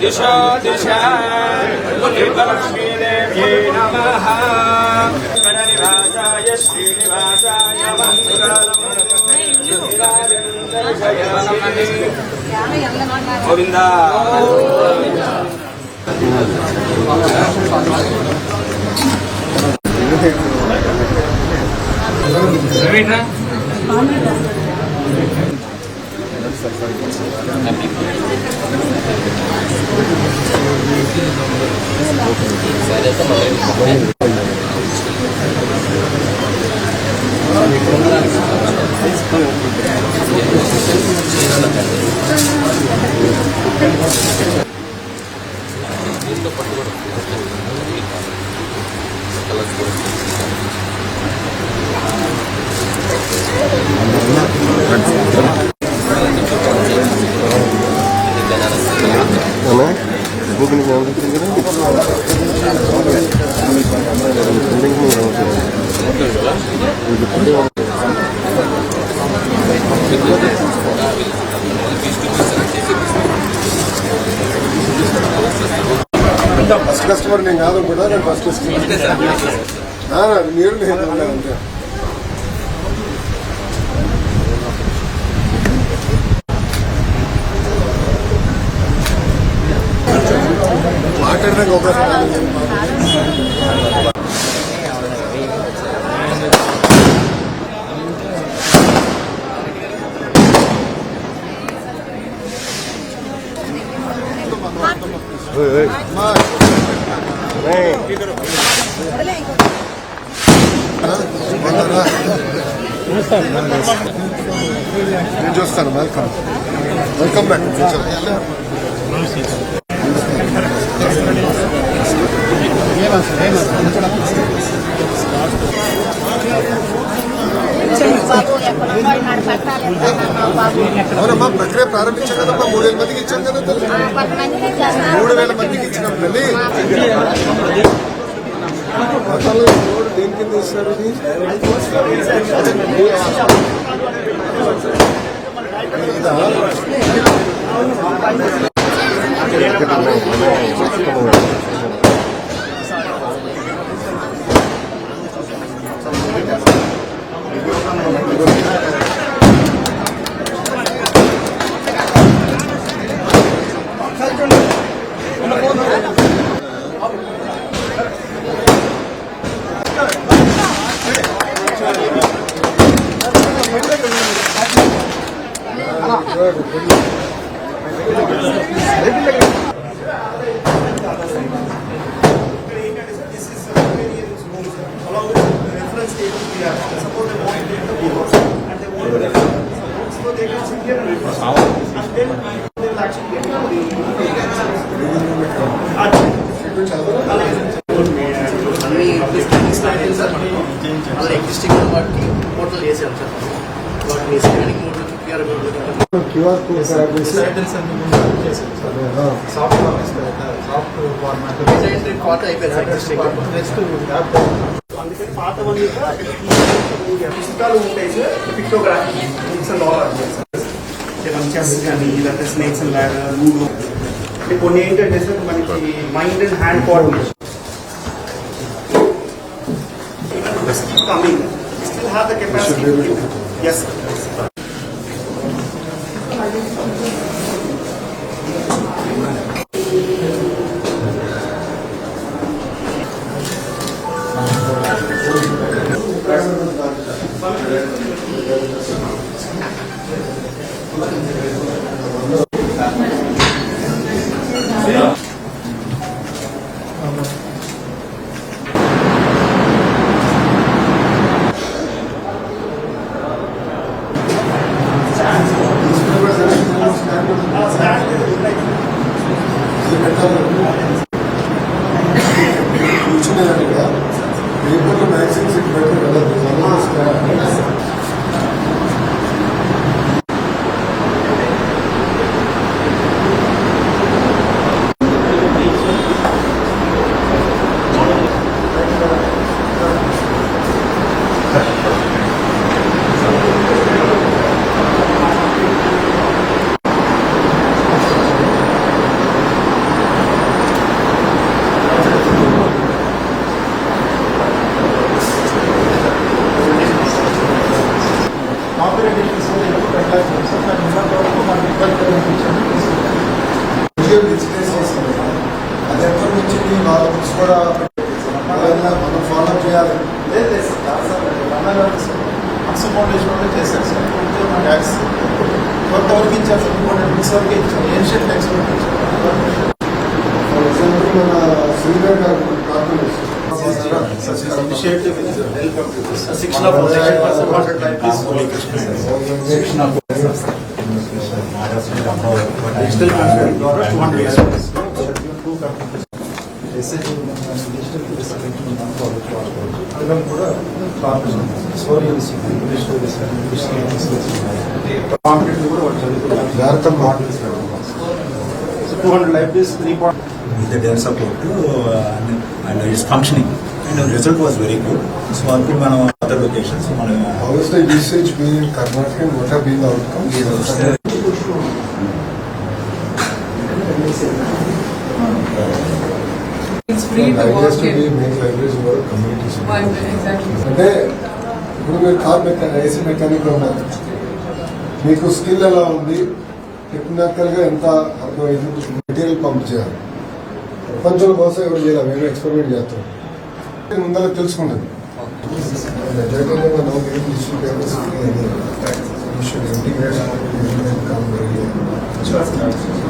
దిశో దిశ లక్ష్మీదేవ్యై నమః నివాసాయ శ్రీనివాసాయ మంగళం first customer నేను కాదు కూడా నేను ఫస్ట్ కస్టమర్ మీరు నేను అంతే. మాట్లాడడానికి అవకాశం నేను చూస్తాను వెల్కమ్ వెల్కమ్ బ్యాక్ అవునమ్మా ప్రక్రియ ప్రారంభించాం కదమ్మా మూడు వేల మందికి ఇచ్చాం కదా మూడు వేల మందికి ఇచ్చినాం తల్లి? రోడ్డు దేని కింద ఇస్తారు ఇది? This is a very allow reference to be supported. అన్ని డిస్ట్రిక్ట్ స్టార్ట్ అయింది సార్ మనకు అలా ఎగ్జిస్టింగ్ వాటికి మోటార్లు చేసాం సార్ వాటిని వేసేయడానికి motor QR code QR code తయారు చేసి ఆ, డిజైన్ పాత అయిపోయింది సార్ ఎగ్జిస్టింగ్ అందుకని పాత వన్ పుస్తకాలు ఉంటాయి sir pictography books and all మనం చెస్ కానీ లేకపోతే స్నేక్స్ అండ్ ల్యాడర్ లూడో అంటే కొన్ని ఏంటంటే సార్ మనకి mind and hand coordination coming still have the capacity yes కూడా కార్పొరేషన్ సోరియన్స్ కాంపిటేటివ్ కూడా వాళ్ళు చదువుకున్నారు జాగ్రత్త models two hundred libraries three point with the their support uh, and, and it's functioning. And the result was very good. So అప్పుడు మనం other locations మనం How is the usage being in Karnataka and what have been the outcomes? It's One, centered. exactly. అంటే ఇప్పుడు మీరు car mechanic AC mechanic ఉన్నారు మీకు skill ఎలా ఉంది? టెక్నికల్గా ఎంత అర్థమైంది? మెటీరియల్ పంప్ చేయాలి. ప్రపంచంలో బహుశా ఎవరు చేయాలి మేము ఎక్స్పెరిమెంట్ చేస్తాం. ముందర తెలుసుకుంటుంది మెజారిటీ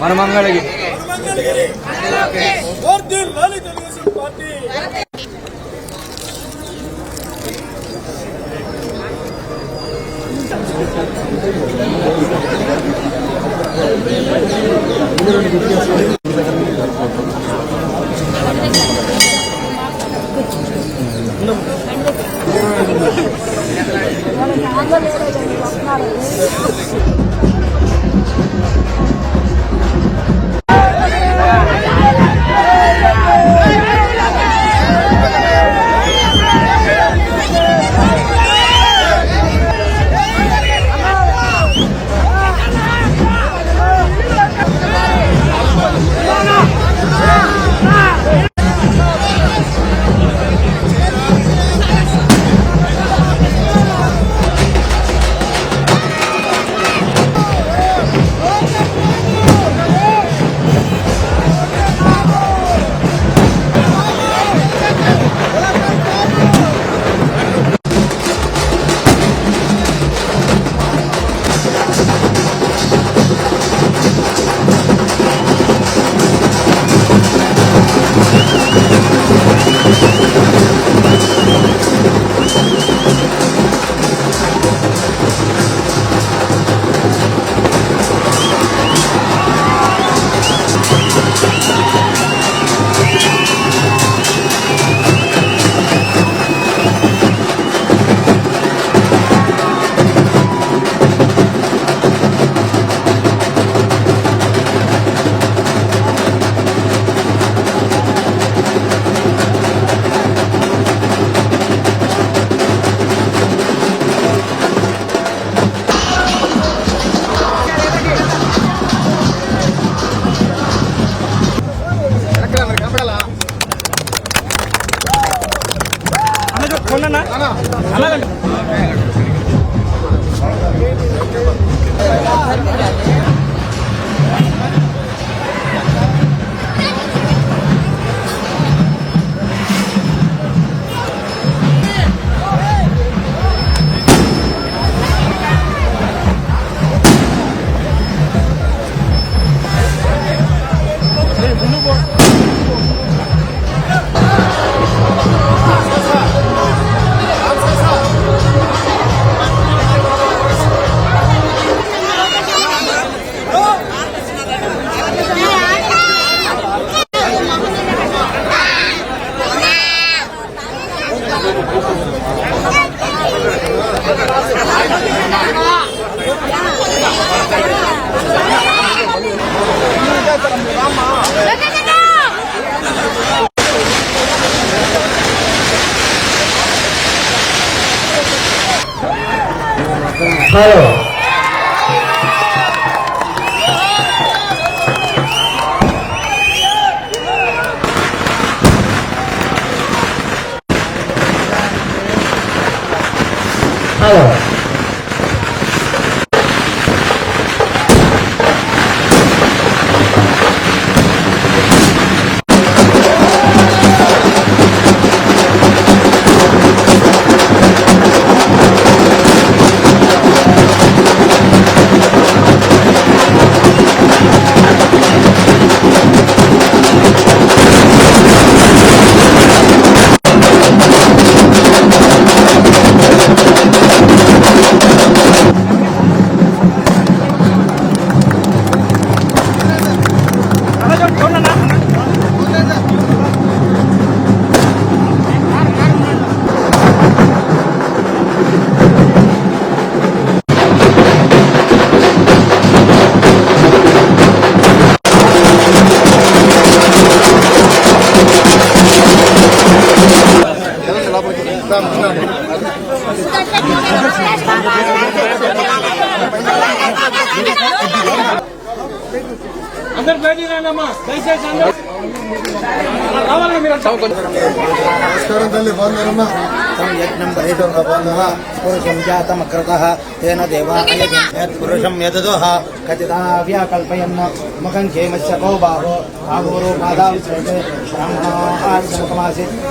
మన మంగళగిరి. వర్ధిల్లాలి తెలుగుదేశం పార్టీ. よろしくお願いします。Hello. అందరు బయటికి రండి అమ్మా. దయచేసి డిజిటల్ పేపర్స్ ఇంటిగ్రేట్ నమస్కారం తల్లి బాగున్నారమ్మా. యజ్ఞం బహిర్భవనః పురుషం జాతమకృతః తేన దేవాయ పురుషం యదదోహ కతిదావ్యాకల్పయన్ ముఖం క్షేమస్య కౌ బాహో బాహూరో పాదాం శ్రేతే బ్రాహ్మణోహార్జనకమాసి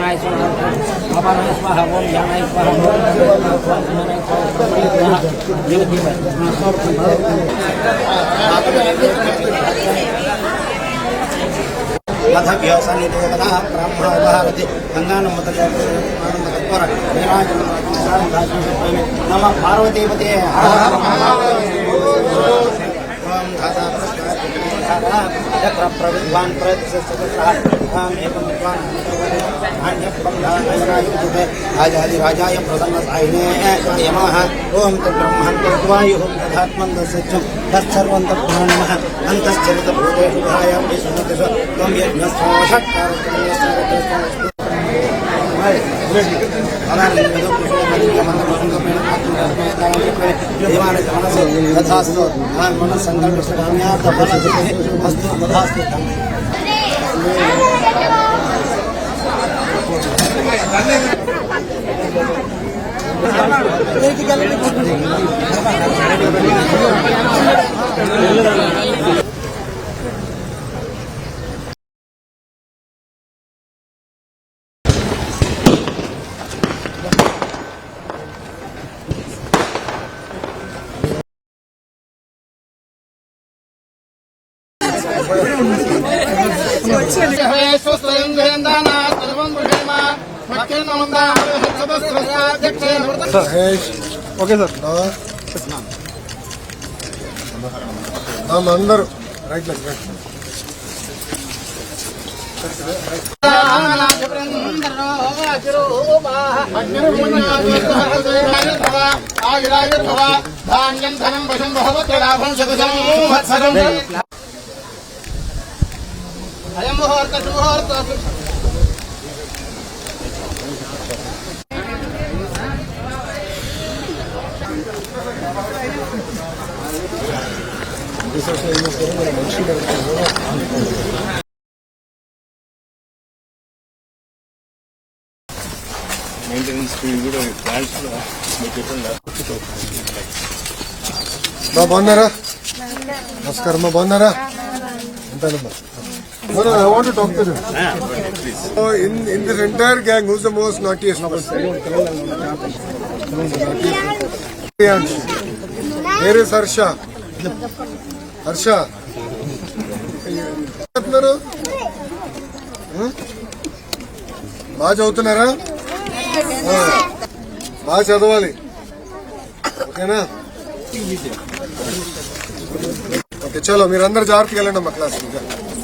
জানাই বাবার স্বাহা বল জানাই अथ व्यासानि देवगणाः ब्राह्मणोपहारति गङ्गानमतकर्पर नम पार्वतीपते हर हर प्रविद्वान् प्रतिशतराजाय प्रसन्नसायिनेमः ॐ ब्रह्मन्तद्वायुः तथात्मन्तस्यं तत्सर्वं तत्प्राणिनः अन्तश्चलितभूतेषु धायां विश्वं यज्ञ منت بھاست ఓకే సార్ అందరూ రైట్ లెగ్ ధాన్యం ధనం వశం బహవత్లాభం శతశం సంవత్సరం అయం ముహూర్త శుభముహూర్త బాగున్నారా? నమస్కారం బాగున్నారా? ఉంటానమ్మా No, no, I want to talk to them. So in, in this entire gang, who's the most naughtiest person? Where is Harsha? Harsha. చదువుతున్నారు Huh? బాగా చదువుతున్నారా. బాగా చదవాలి ఓకేనా ఓకే చలో మీరందరూ జాగ్రత్తగా వెళ్ళండి అమ్మా క్లాస్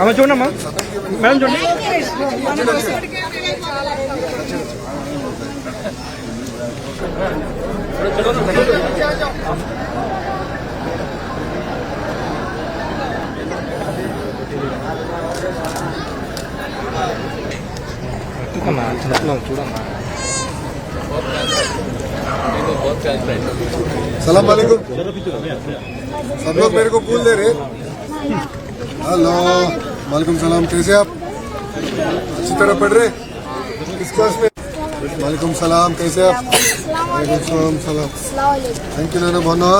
అమ్మ، చూడమ్మా. మేడం చూడండి. చూడమ్మా చూడమ్మా. سلام علیکم سب لوگ میرے کو پھول دے رہے ہلو وعلیکم السلام کیسے آپ اچھی طرح پڑھ رہے کس کلاس میں وعلیکم السلام کیسے آپ وعلیکم السلام سلام تھینک یو نانا بھانا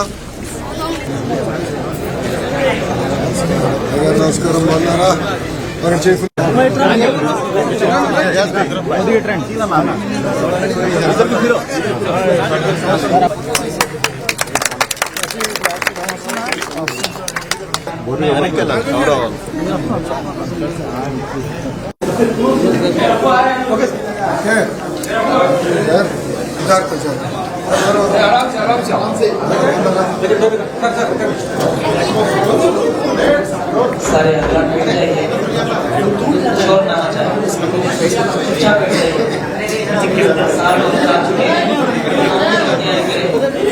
నమస్కారం బాగున్నారా ఒకటి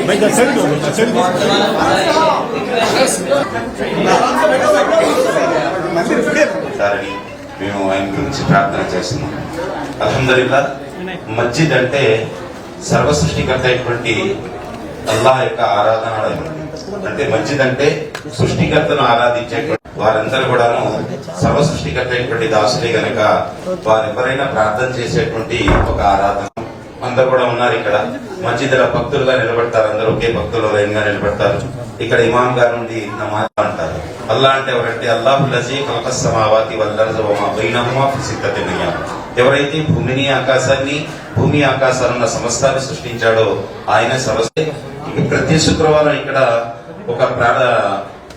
میں دسٹ دوں دسٹ دوں దానికి మేము ఆయన గురించి ప్రార్థన చేస్తున్నాం. అల్హమ్దుల్లా మస్జిద్ అంటే సర్వసృష్టికర్త అయినటువంటి అల్లా యొక్క ఆరాధనాలయం అంటే మస్జిద్ అంటే సృష్టికర్తను ఆరాధించే వారందరూ కూడాను సర్వ సృష్టికర్త అయినటువంటి దాసులే గనక వారెవరైనా ప్రార్థన చేసేటువంటి ఒక ఆరాధన. అందరు కూడా ఉన్నారు ఇక్కడ. మస్జిద్ల భక్తులుగా నిలబడతారు. అందరూ ఒకే భక్తులు లైన్గా నిలబడతారు. ఇక్కడ ఇమాం గారు నుండి నమాజ్ అంటారు. అల్లా అంటే ఎవరంటే అల్లాహు లజీ కల్పస్సమావాతి వల్లర్జవమా బైనహుమా ఫి ఎవరైతే భూమిని ఆకాశాన్ని భూమి ఆకాశాలున్న సమస్తాన్ని సృష్టించాడో ఆయన సమస్య ప్రతి శుక్రవారం ఇక్కడ ఒక ప్రాణ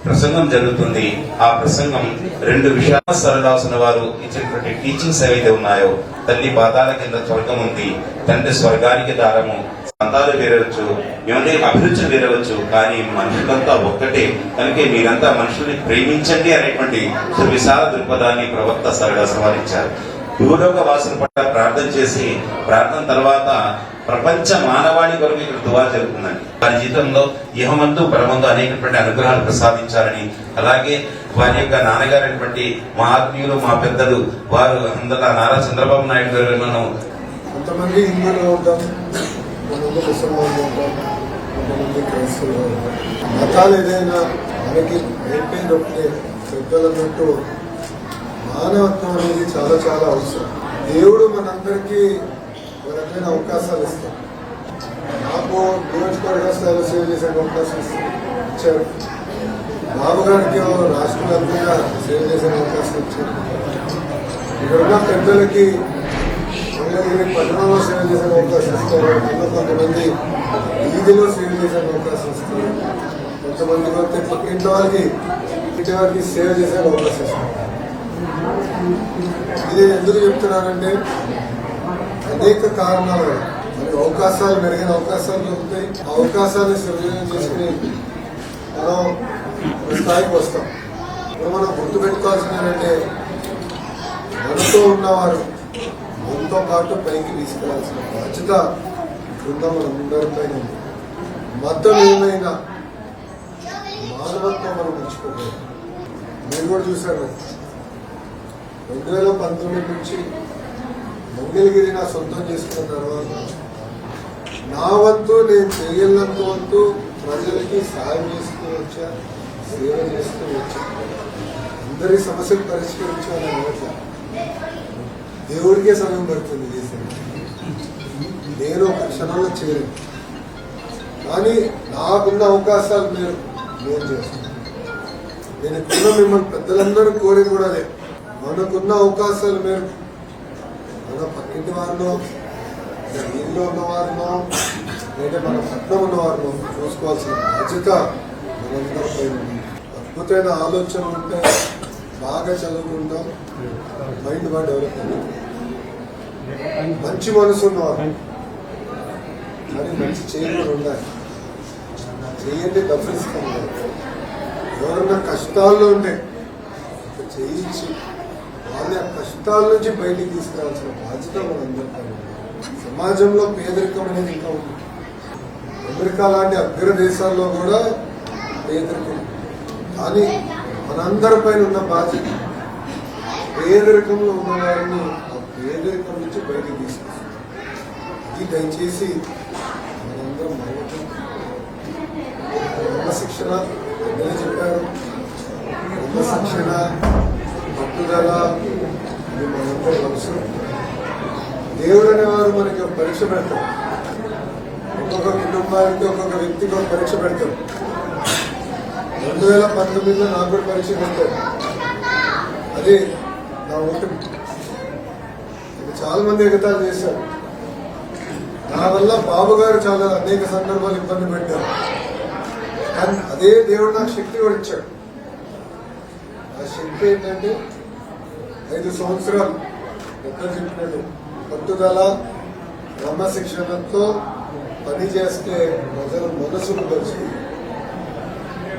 ప్రసంగం జరుగుతుంది. ఆ ప్రసంగం రెండు విషయాల సరదాసున వారు ఇచ్చినటువంటి టీచింగ్స్ ఏవైతే ఉన్నాయో తల్లి పాదాల కింద స్వర్గం ఉంది తండ్రి స్వర్గానికి దారము సంతాలు వేరవచ్చు ఏమంటే అభిరుచి వేరవచ్చు కానీ మనుషులంతా ఒక్కటే. కనుక మీరంతా మనుషుల్ని ప్రేమించండి అనేటువంటి సువిశాల దృక్పథాన్ని ప్రవక్త సరదాసు వారు ఇచ్చారు భూలోక వాసుల పట్ల ప్రార్థన చేసి ప్రార్థన తర్వాత ప్రపంచ మానవాళి కొరకు ఇక్కడ దువా జరుగుతుందండి. వారి జీవితంలో ఇహమందు పరమందు అనేకటువంటి అనుగ్రహాలు ప్రసాదించాలని అలాగే వారి యొక్క నాన్నగారైనటువంటి మా ఆత్మీయులు మా పెద్దలు వారు అందరూ నారా చంద్రబాబు నాయుడు గారు కొంతమంది హిందువులు కొంతమంది ముసల్మాన్లు కొంతమంది క్రైస్తవులు మతాలు ఏదైనా మనకి అయిపోయింది మానవత్వం అనేది చాలా చాలా అవసరం. దేవుడు మనందరికీ ఒక రకమైన అవకాశాలు ఇస్తాం నాకు నియోజకవర్గ స్థాయిలో సేవ చేసే అవకాశం ఇచ్చారు. బాబు గారికి రాష్ట్ర వ్యాప్తంగా సేవ చేసే అవకాశం ఇచ్చారు. ఇక్కడ ఉన్న పెద్దలకి మంగళగిరి పట్టణంలో సేవ చేసే అవకాశం ఇస్తారు. ఇంకా కొంతమంది వీధిలో సేవ చేసే అవకాశం ఇస్తారు. కొంతమంది కొత్త పక్కింటి వారికి ఇంటి వారికి సేవ చేసే అవకాశం ఇస్తారు. ఇది ఎందుకు చెప్తున్నానంటే అనేక కారణాలు వల్ల. అవకాశాలు మెరుగైన అవకాశాలు దొరుకుతాయి. ఆ అవకాశాన్ని సృజనం చేసుకుని మనం ఒక స్థాయికి వస్తాం. ఇప్పుడు మనం గుర్తుపెట్టుకోవాల్సింది ఏంటంటే మనతో ఉన్నవారు మనతో పాటు పైకి తీసుకెళ్ళాల్సిన బాధ్యత బృందం అందరిపైన ఉంది. మతం ఏమైనా మానవత్వం మనం మర్చిపోకూడదు. మీరు కూడా చూశాను రెండు వేల పంతొమ్మిది నుంచి మంగళగిరి నా సొంతం చేసుకున్న తర్వాత నా వంతు నేను చేయలేనంత వంతు ప్రజలకి సాయం చేస్తూ వచ్చా సేవ చేస్తూ వచ్చా. అందరి సమస్యలు పరిష్కరించాలని అనమాట దేవుడికే సమయం పడుతుంది చేసేది నేను ఒక క్షణంలో చేయను కానీ నాకున్న అవకాశాలు మీరు నేను చేస్తాను. నేను ఇప్పుడున్న మిమ్మల్ని పెద్దలందరూ కోరి కూడా లేదు మనకున్న అవకాశాలు మేరకు మన పక్కింటి వారినో మన వీధిలో ఉన్న వారినో లేదా మన పట్నం ఉన్న చూసుకోవాల్సిన బాధ్యత మనందరి పైన ఉంది. అద్భుతమైన ఆలోచన ఉంటే బాగా చదువుకుంటాం మైండ్ బాగా డెవలప్ అవుతుంది. మంచి మనసు ఉన్నవారు. కానీ మంచి చేయకుండా ఉండాలి. చేయండి డబ్బులు ఇస్తాం ఎవరన్నా కష్టాల్లో ఉంటే చేయించి వాళ్ళ కష్టాల నుంచి బయటికి తీసుకురావాల్సిన బాధ్యత మనందరికీ సమాజంలో పేదరికం అనేది ఇంకా ఉంది. అమెరికా లాంటి అగ్ర దేశాల్లో కూడా పేదరికం కానీ మనందరిపైన ఉన్న బాధ్యత పేదరికంలో ఉన్న వారిని ఆ పేదరికం నుంచి బయటికి తీసుకొస్తుంది. ఇది దయచేసి మనందరం మరొకటి క్రమశిక్షణ చెప్పారు క్రమశిక్షణ పట్టుదల ఇది మనందరం అవసరం దేవుడు అనేవారు మనకి ఒక పరీక్ష పెడతారు. ఒక్కొక్క కుటుంబానికి ఒక్కొక్క వ్యక్తికి ఒక పరీక్ష పెడతారు. రెండు వేల పంతొమ్మిదిలో నాకు కూడా పరీక్ష పెట్టారు. అదే నా ఓటమి. చాలా మంది ఎగతాలు చేశారు. నా వల్ల బాబు గారు చాలా అనేక సందర్భాలు ఇబ్బంది పెట్టారు. కానీ అదే దేవుడు నాకు శక్తి కూడా ఇచ్చాడు. ఆ శక్తి ఏంటంటే ఐదు సంవత్సరాలు ఎక్కడ చెప్పినట్టు. పట్టుదల క్రమశిక్షణతో పని చేస్తే ప్రజల మనసును కలిసి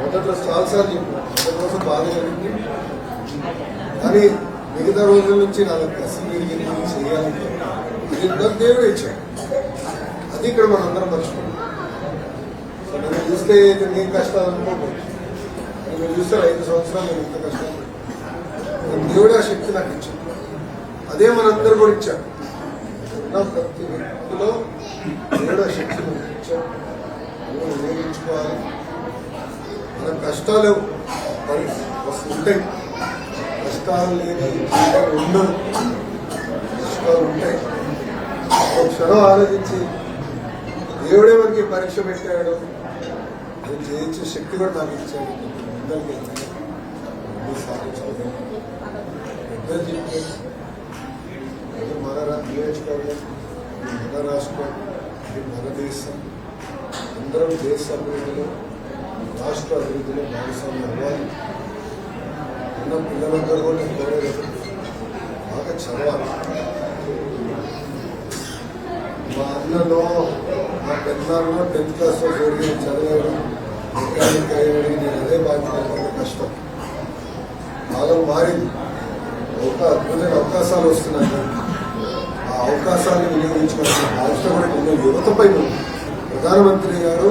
మొదట్లో చాలాసార్లు చెప్పాను మొదటి రోజు బాధ జరిగింది కానీ మిగతా రోజుల నుంచి నాకు కసి పెరిగింది చేయాలని ఇది దేవుడు ఇచ్చాడు. అది ఇక్కడ మనందరం మర్చిపోయింది సో నన్ను చూస్తే నేను కష్టాలు అనుకోకూడదు. నేను చూస్తే ఐదు సంవత్సరాలు నేను ఇంత కష్టాలు దేవుడే ఆ శక్తి నాకు ఇచ్చాడు. అదే మనందరూ కూడా ఇచ్చాడు ఉన్న ప్రతి వ్యక్తిలో దేవుడు ఆ శక్తి నాకు ఇచ్చాడు. మనం వినియోగించుకోవాలి మన కష్టాలు ఉంటాయి. కష్టాలు లేని ఉండదు కష్టాలు ఉంటాయి. ఒక క్షణం ఆలోచించి దేవుడే మనకి పరీక్ష పెట్టాడు. అది జయించే శక్తి కూడా నాకు ఇచ్చాడు. అందరికీ అన్ని సాధించాలి మన నియోజకవర్గం మన రాష్ట్రం ఇది మన దేశం అందరం దేశ అభివృద్ధిలో రాష్ట్ర అభివృద్ధిలో భాగస్వామ్యం అవ్వాలి ఉన్న పిల్లలందరూ కూడా నేను కోరేది బాగా చదవాలి మా అన్నలో మా పెద్దనాన్నలో టెన్త్ క్లాస్లో జరిగిన చదివాడు మెకానిక్ అయ్యాడు నేను అదే బాధ్యత కష్టం. కాలం మారింది. ఒక అద్భుతమైన అవకాశాలు వస్తున్నాయి. ఆ అవకాశాలను వినియోగించుకోవాల్సిన బాధ్యత కూడా ఉన్న యువతపై ప్రధానమంత్రి గారు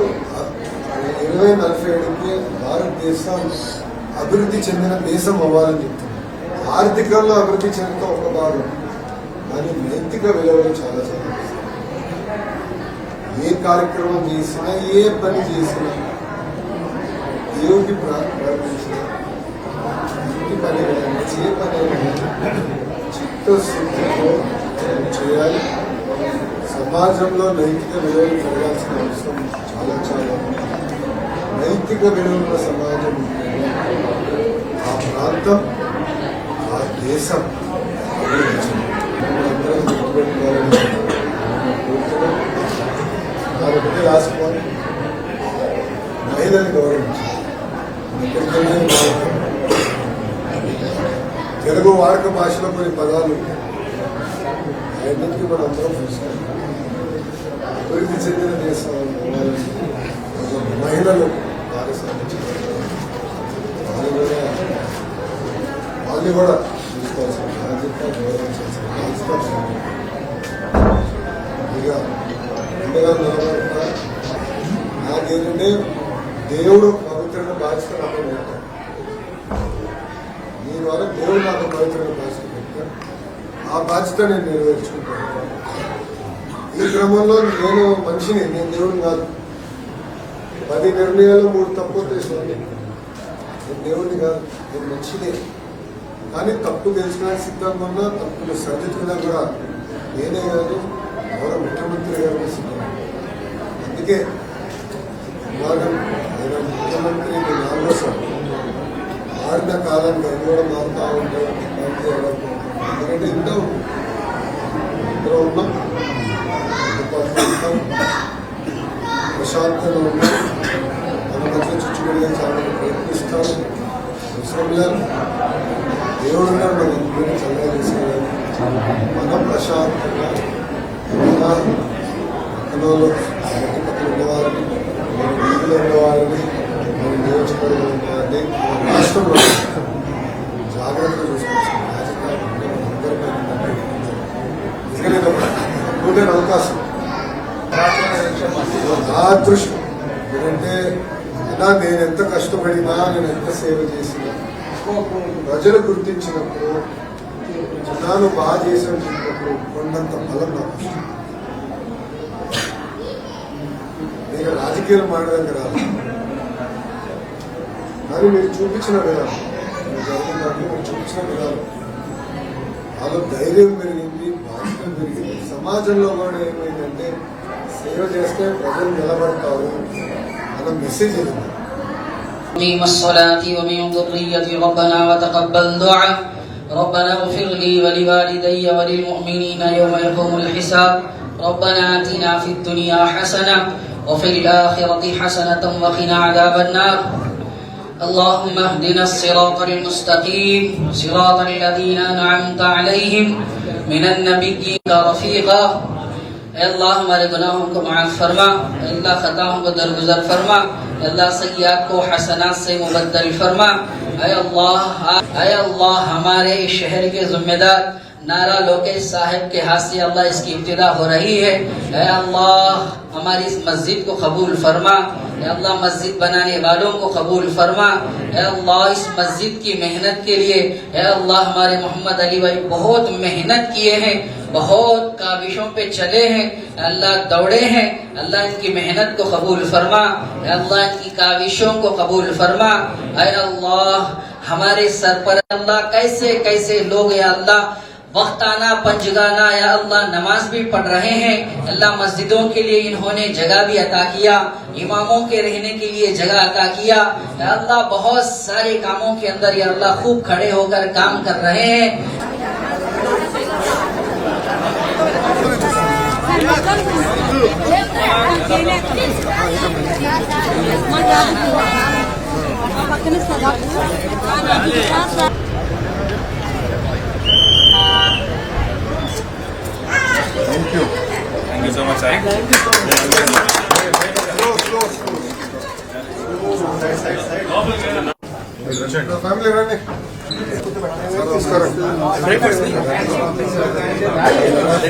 ఇరవై నలభై ఏడుకి భారతదేశం అభివృద్ధి చెందిన దేశం అవ్వాలని చెప్తున్నారు. ఆర్థికంలో అభివృద్ధి చెందుతా ఒక భాగం. కానీ నైతిక విలువలు చాలా చాలా ఏ కార్యక్రమం చేసినా ఏ పని చేసినా దేవుడికి ప్రా- ఇంటి పని కానీ ఏ పని అయినా చిత్తశుద్ధితో మనం చేయాలి సమాజంలో నైతిక విలువలు పెరగాల్సిన అవసరం చాలా చాలా ఉంది నైతిక విలువల సమాజం ఆ ప్రాంతం ఆ దేశం అభివృద్ధి గుర్తుపెట్టుకోవాలని కాబట్టి రాసుకోవాలి మహిళలు గౌరవించాలి గౌరవం. తెలుగు వాడక భాషలో కొన్ని పదాలు అవన్నిటికీ మనం అందరం చూస్తాం అభివృద్ధి చెందిన దేశం మహిళలు భాగస్వామ్యం వాళ్ళు కూడా చూసుకోవాల్సిన బాధ్యత గౌరవించాల్సిన బాధ్యత ఉంది. ఇక అండగా నిలబడతా నాకేంటంటే దేవుడు పవిత్రమైన బాధ్యత నాకు పెట్టాడు దేవుడు నాకు పవిత్రమైన బాధ్యత పెట్టారు ఆ బాధ్యత నేను నెరవేర్చుకుంటాను. ఈ క్రమంలో నేను మనిషిని నేను దేవుడు కాదు. పది నిర్ణయాలు మూడు తప్పు చేసాను నేను దేవుడిని కాదు నేను మనిషినే. కానీ తప్పు తెలుసుకోవడానికి సిద్ధంగా ఉన్నా తప్పులు సరిదిద్దుకున్నా కూడా నేనే కాదు గౌరవ ముఖ్యమంత్రి గారు సిద్ధంగా అందుకే ఇవాళ ఆయన ముఖ్యమంత్రి నాలుగోసారి మారిన కాలానికి అది కూడా మారుతా ఉంటాం మారుతూ ఉంటాం. ఎందుకంటే ఇంట్లో ఇంట్లో ఉన్నాం. ప్రశాంతంగా ఉన్నాం. మన మధ్య చుచ్చుబడిగా చాలా ప్రయత్నిస్తాం. లేదు. దేవుడు ఉన్నాడు మన ఇంటిని చల్లగా తీసుకెళ్ళాలి మనం ప్రశాంతంగా మన పక్కనోళ్ళు చుట్టుపక్కల ఉన్నవారిని మన వీధిలో ఉన్నవారిని మన నియోజకవర్గంలో ఉన్నవారిని మన రాష్ట్రంలో జాగ్రత్తగా చూసుకోవచ్చు రాజకీయాలు అందరిపై ఎందుకంటే అద్భుతమైన అవకాశం నా అదృష్టం ఎందుకంటే ఇలా నేను ఎంత కష్టపడినా నేను ఎంత సేవ చేసినా ప్రజలు గుర్తించినప్పుడు జనాలు బాగా చేసిన చెప్పినప్పుడు కొండంత బలం నాకు. నేను రాజకీయాలు మాడడానికి రాదు కానీ మీరు చూపించిన విధానం మీరు మీరు చూపించిన విధానం. వాళ్ళ ధైర్యం పెరిగింది బాధ్యత పెరిగింది. సమాజంలో కూడా ఏమైందంటే సేవ చేస్తే ప్రజలు నిలబడతారు అన్న మెసేజ్ వెళ్ళింది أقيم الصلاة ومن ذريتي ربنا وتقبل دعاء. ربنا اغفر لي ولوالدي وللمؤمنين يوم يقوم الحساب. ربنا آتنا في الدنيا حسنة وفي الآخرة حسنة وقنا عذاب النار. اللهم اهدنا الصراط المستقيم. صراط الذين أنعمت عليهم من النبيين رفيقا. اے اللہ ہمارے گناہوں کو معاف فرما، اے اللہ خطاؤں کو درگزر فرما، اے اللہ سیئات کو حسنات سے مبدل فرما۔ اے اللہ اے اللہ ہمارے شہر کے ذمہ دار نارا لوکیش صاحب کے ہاتھ سے اللہ اس کی ابتدا ہو رہی ہے۔ اے اللہ، ہماری اس مسجد کو قبول فرما۔ اے اللہ، مسجد بنانے والوں کو قبول فرما۔ اے اللہ، اس مسجد کی محنت کے لیے۔ اے اللہ، ہمارے محمد علی بھائی بہت محنت کیے ہیں، بہت کاوشوں پہ چلے ہیں۔ اللہ، دوڑے ہیں۔ اللہ، ان کی محنت کو قبول فرما۔ اے اللہ، ان کی کاوشوں کو قبول فرما۔ اے اللہ، ہمارے سر پر اللہ کیسے کیسے لوگ یا اللہ؟ وقت آنا پنجگانا یا اللہ نماز بھی پڑھ رہے ہیں، اللہ مسجدوں کے لیے انہوں نے جگہ بھی عطا کیا، اماموں کے رہنے کے لیے جگہ عطا کیا۔ یا اللہ بہت سارے کاموں کے اندر یا اللہ خوب کھڑے ہو کر کام کر رہے ہیں۔ పక్కన నా ఫ్యామిలీ రండి నమస్కారం